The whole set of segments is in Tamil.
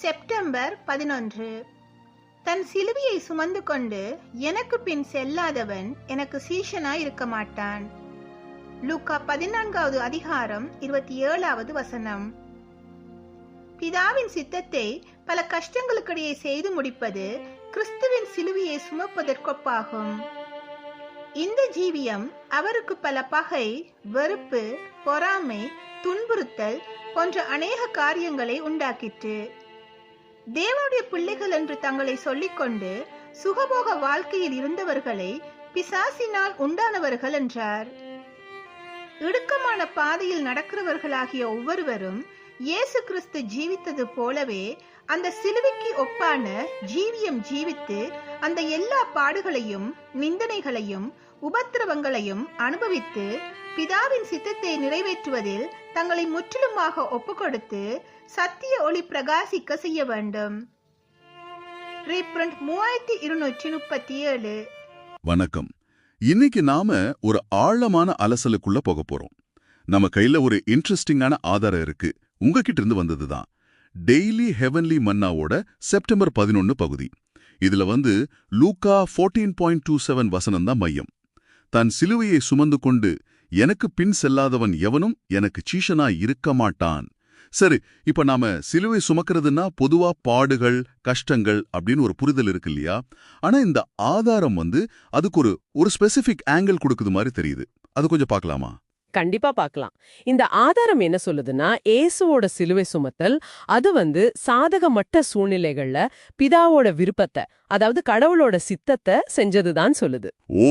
செப்டம்பர் பதினொன்று. தன் சிலுவையை சுமந்து கொண்டு எனக்கு பின் செல்லாதவன் எனக்கு சீஷனாய் இருக்க மாட்டான். லூக்கா பதினான்காவது அதிகாரம் இருபத்தி ஏழாவது வசனம். பிதாவின் சித்தத்தை பல கஷ்டங்களுக்கிடையே செய்து முடிப்பது கிறிஸ்துவின் சிலுவையை சுமப்பதற்கொப்பாகும். இந்த ஜீவியம் அவருக்கு பல பகை வெறுப்பு பொறாமை துன்புறுத்தல் போன்ற அநேக காரியங்களை உண்டாக்கிற்று. தேவனுடைய பிள்ளைகள் என்று தங்களை சொல்லிக்கொண்டு சுகபோக வாழ்க்கையில் இருந்தவர்களை பிசாசினால் உண்டானவர்கள் என்றார். இடுக்கமான பாதையில் நடக்கிறவர்களாகிய ஒவ்வொருவரும் இயேசு கிறிஸ்து ஜீவித்தது போலவே அந்த சிலுவைக்கு ஒப்பான ஜீவியம் ஜீவித்து அந்த எல்லா பாடுகளையும் நிந்தனைகளையும் உபத்திரவங்களையும் அனுபவித்து பிதாவின் சித்தத்தை நிறைவேற்றுவதில் தங்களை முற்றிலுமாக ஒப்புக்கொடுத்து சத்திய ஒளி பிரகாசிக்க செய்ய வேண்டும். மூவாயிரத்தி இருநூற்றி முப்பத்தி ஏழு. வணக்கம். இன்னைக்கு நாம ஒரு ஆழமான அலசலுக்குள்ள போக போறோம். நம்ம கையில ஒரு இன்ட்ரெஸ்டிங்கான ஆதாரம் இருக்கு. உங்ககிட்ட இருந்து வந்ததுதான் டெய்லி ஹெவன்லி மன்னாவோட செப்டம்பர் பதினொன்னு பகுதி. இதுல வந்து லூக்கா ஃபோர்டீன் பாயிண்ட் டூ செவன் வசனம் தான் மையம். தன் சிலுவையை சுமந்து கொண்டு எனக்கு பின் செல்லாதவன் எவனும் எனக்கு சீஷனாய் இருக்க மாட்டான். சரி இப்ப நாம சிலுவை சுமக்கிறதுன்னா பொதுவா பாடுகள் கஷ்டங்கள் அப்படின்னு ஒரு புரிதல் இருக்கு இல்லையா? ஆனா இந்த ஆதாரம் வந்து அதுக்கு ஒரு ஒரு ஸ்பெசிபிக் ஆங்கிள் கொடுக்குது மாதிரி தெரியுது. அது கொஞ்சம் பார்க்கலாமா? கண்டிப்பா பார்க்கலாம். இந்த ஆதாரம் என்ன சொல்லுதுன்னா இயேசுவோட சிலுவை சுமத்தல் அது வந்து சாதகமற்ற சூழ்நிலைகள்ல பிதாவோட விருப்பத்தை அதாவது கடவுளோட சித்தத்தை செஞ்சதுதான் சொல்லுது. ஓ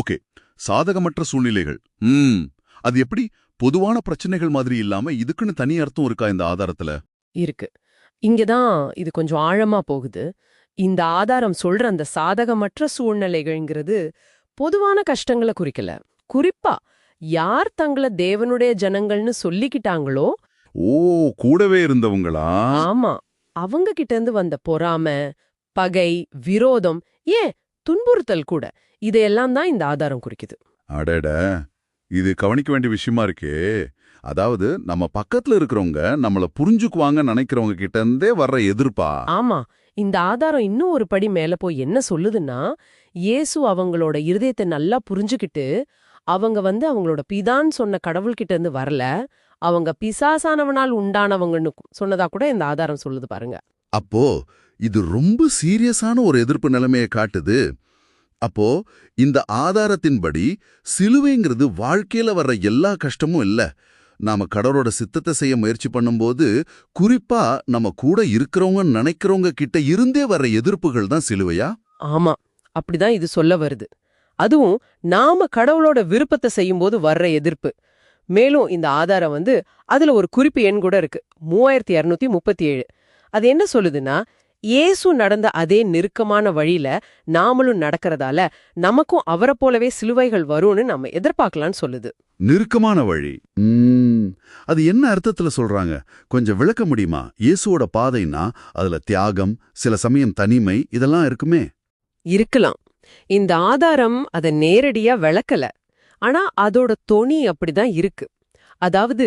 ஓகே சாதகமற்ற சூழ்நிலைகள். ம். அது எப்படி? பொதுவான பிரச்சனைகள் மாதிரி இல்லாம இதுக்குன்னு தனி அர்த்தம் இருக்கா இந்த ஆதாரத்துல? இருக்கு. இங்கதான் இது கொஞ்சம் ஆழமா போகுது. இந்த ஆதாரம் சொல்ற அந்த சாதகமற்ற சூழ்நிலைகள்ங்கிறது பொதுவான கஷ்டங்களை குறிக்கல. குறிப்பா யார் தங்கள தேவனுடைய ஜனங்கள்னு சொல்லிக்கிட்டாங்களோ ஓ கூடவே இருந்தவங்களா? ஆமா. அவங்க கிட்ட இருந்து வந்த பொறாம பகை விரோதம் ஏன் துன்புறுத்தல் கூட. இதையெல்லாம் தான் இந்த ஆதாரம் குறிக்குது. அடட இது கவனிக்க வேண்டிய விஷயமா இருக்கே. அதாவது நம்ம பக்கத்துல இருக்கிறவங்க நம்மள புரிஞ்சுக்குவாங்கன்னு நினைக்கிறவங்க கிட்ட இருந்தே வர்ற எதிர்ப்பா? ஆமா. இந்த ஆதாரம் இன்னும் ஒரு படி மேல போய் என்ன சொல்லுதுன்னா இயேசு அவங்களோட இருதயத்தை நல்லா புரிஞ்சுக்கிட்டு அவங்க வந்து அவங்களோட பிதான்னு சொன்ன கடவுள்கிட்ட இருந்து வரல அவங்க பிசாசானவனால் உண்டானவங்கன்னு சொன்னதா கூட இந்த ஆதாரம் சொல்லுது பாருங்க. அப்போ இது ரொம்ப சீரியஸான ஒரு எதிர்ப்பு நிலைமையை காட்டுது. அப்போ இந்த ஆதாரத்தின்படி சிலுவைங்கிறது வாழ்க்கையில வர்ற எல்லா கஷ்டமும் இல்ல. நாம கடவுளோட சித்தத்தை செய்ய முயற்சி பண்ணும்போது குறிப்பா நம்ம கூட இருக்கிறவங்க நினைக்கிறவங்க கிட்ட இருந்தே வர்ற எதிர்ப்புகள் தான் சிலுவையா? ஆமா. அப்படிதான் இது சொல்ல வருது. அதுவும் நாம கடவுளோட விருப்பத்தை செய்யும்போது வர்ற எதிர்ப்பு. மேலும் இந்த ஆதாரம் வந்து அதுல ஒரு குறிப்பு எண் கூட இருக்கு. மூவாயிரத்தி இருநூத்தி முப்பத்தி ஏழு. அது என்ன சொல்லுதுன்னா இயேசு நடந்த அதே நெருக்கமான வழியில நாமளும் நடக்கிறதால நமக்கும் அவரை போலவே சிலுவைகள் வரும்னு நம்ம எதிர்பார்க்கலாம்னு சொல்லுது. நெருக்கமான வழி. அது என்ன அர்த்தத்துல சொல்றாங்க? கொஞ்சம் விளக்க முடியுமா? இயேசுவோட பாதைன்னா அதுல தியாகம் சில சமயம் தனிமை இதெல்லாம் இருக்குமே? இருக்கலாம். இந்த ஆதாரம் அதை நேரடியா விளக்கல. ஆனா அதோட தொனி அப்படிதான் இருக்கு. அதாவது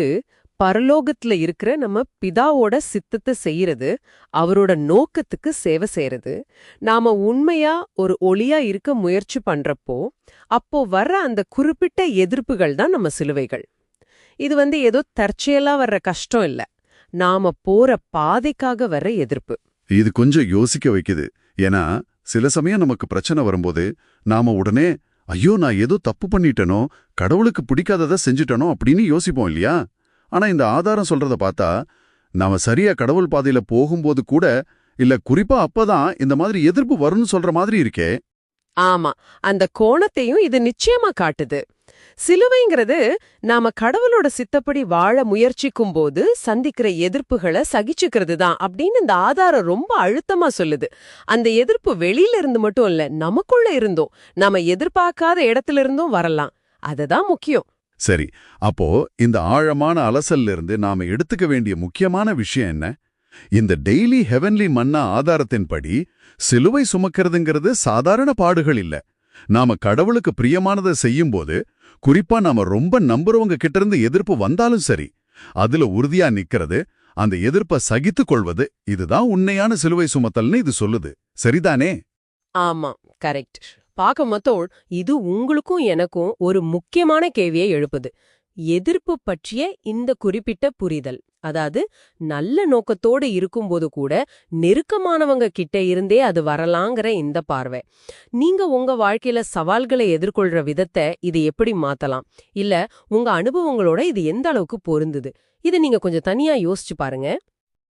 பரலோகத்துல இருக்கிற நம்ம பிதாவோட சித்தத்தை செய்யறது அவரோட நோக்கத்துக்கு சேவை செய்யறது. நாம உண்மையா ஒரு ஒளியா இருக்க முயற்சி பண்றப்போ அப்போ வர்ற அந்த குறிப்பிட்ட எதிர்ப்புகள் தான் நம்ம சிலுவைகள். இது வந்து ஏதோ தற்செயலா வர்ற கஷ்டம் இல்ல. நாம போற பாதைக்காக வர்ற எதிர்ப்பு. இது கொஞ்சம் யோசிக்க வைக்குது. ஏன்னா சில சமயம் நமக்கு பிரச்சனை வரும்போது நாம உடனே ஐயோ நான் ஏதோ தப்பு பண்ணிட்டனோ கடவுளுக்கு பிடிக்காததை செஞ்சுட்டனோ அப்படின்னு யோசிப்போம் இல்லையா? ஆனா இந்த ஆதாரம் சொல்றத பார்த்தா நாம சரியா கடவுள் பாதையில போகும்போது கூட இல்ல குறிப்பா அப்பதான் இந்த மாதிரி எதிர்ப்பு வரும்னு சொல்ற மாதிரி இருக்கே. ஆமா அந்த கோணத்தையும் இது நிச்சயமா காட்டுது. சிலுவைங்கிறது நாம கடவுளோட சித்தப்படி வாழ முயற்சிக்கும் போது சந்திக்கிற எதிர்ப்புகளை சகிச்சுக்கிறது தான் அப்படின்னு இந்த ஆதாரம் ரொம்ப அழுத்தமா சொல்லுது. அந்த எதிர்ப்பு வெளியில இருந்து மட்டும் இல்ல நமக்குள்ள இருந்தும் நாம எதிர்பார்க்காத இடத்துல இருந்தும் வரலாம். அதுதான் முக்கியம். சரி அப்போ இந்த ஆழமான அலசல்ல இருந்து நாம எடுத்துக்க வேண்டிய முக்கியமான விஷயம் என்ன? இந்த டெய்லி ஹெவன்லி மன்னா ஆதாரத்தின்படி சிலுவை சுமக்கிறதுங்கிறது சாதாரண பாடுகள் இல்ல. நாம கடவுளுக்கு பிரியமானதை செய்யும்போது குறிப்பா நாம ரொம்ப நம்புறவங்க கிட்ட இருந்து எதிர்ப்பு வந்தாலும் சரி அதுல உறுதியா நிக்கிறது அந்த எதிர்ப்ப சகித்துக் கொள்வது இதுதான் உண்மையான சிலுவை சுமத்தல்னு இது சொல்லுது. சரிதானே? ஆமா கரெக்ட். பார்க்க மொத்தோள் இது உங்களுக்கும் எனக்கும் ஒரு முக்கியமான கேள்வியை எழுப்புது. எதிர்ப்பு பற்றிய இந்த குறிப்பிட்ட புரிதல் அதாவது நல்ல நோக்கத்தோடு இருக்கும்போது கூட நெருக்கமானவங்க கிட்ட இருந்தே அது வரலாங்கிற இந்த பார்வை. நீங்க உங்க வாழ்க்கையில சவால்களை எதிர்கொள்ற விதத்தை இது எப்படி மாத்தலாம்? இல்ல உங்க அனுபவங்களோட இது எந்த அளவுக்கு பொருந்துது? இதை நீங்க கொஞ்சம் தனியா யோசிச்சு பாருங்க.